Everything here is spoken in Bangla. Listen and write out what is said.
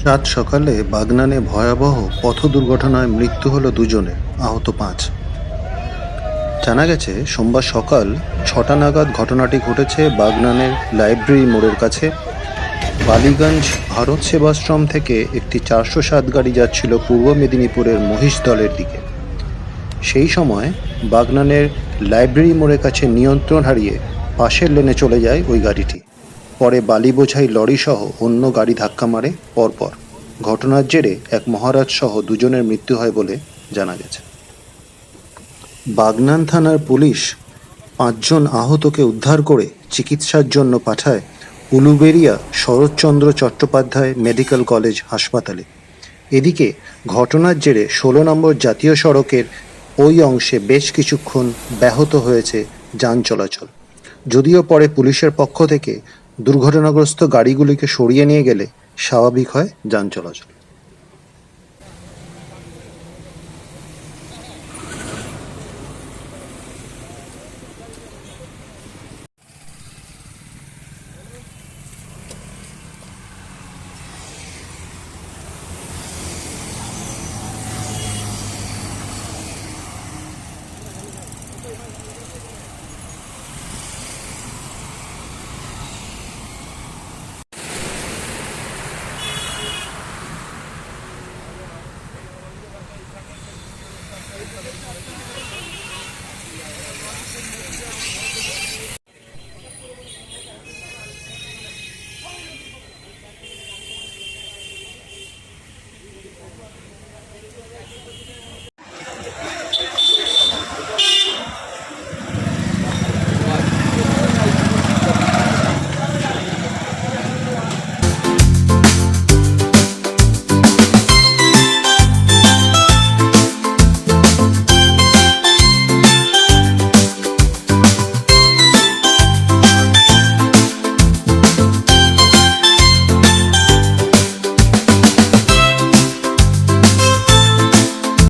সাত সকালে বাগনানে ভয়াবহ পথ দুর্ঘটনায় মৃত্যু হলো দুজনের, আহত পাঁচ। জানা গেছে, সোমবার সকাল ছটা নাগাদ ঘটনাটি ঘটেছে বাগনানের লাইব্রেরি মোড়ের কাছে। বালিগঞ্জ ভারত সেবাশ্রম থেকে একটি চারশো সাত গাড়ি যাচ্ছিল পূর্ব মেদিনীপুরের মহিষদলের দিকে। সেই সময় বাগনানের লাইব্রেরি মোড়ের কাছে নিয়ন্ত্রণ হারিয়ে পাশের লেনে চলে যায় ওই গাড়িটি। পরে বালি বোঝাই লরিসহ অন্য গাড়ি ধাক্কা মারে, পরপর। ঘটনার জেরে এক মহারাজ সহ দুজনের মৃত্যু হয় বলে জানা গেছে। বাগনান থানার পুলিশ পাঁচজন আহতকে উদ্ধার করে চিকিৎসার জন্য পাঠায় উলুবেরিয়া শরৎচন্দ্র চট্টোপাধ্যায় মেডিকেল কলেজ হাসপাতালে। এদিকে ঘটনার জেরে ষোলো নম্বর জাতীয় সড়কের ওই অংশে বেশ কিছুক্ষণ ব্যাহত হয়েছে যান চলাচল। যদিও পরে পুলিশের পক্ষ থেকে দুর্ঘটনাগ্রস্ত গাড়িগুলিকে সরিয়ে নিয়ে গেলে স্বাভাবিক হয় যান চলাচল।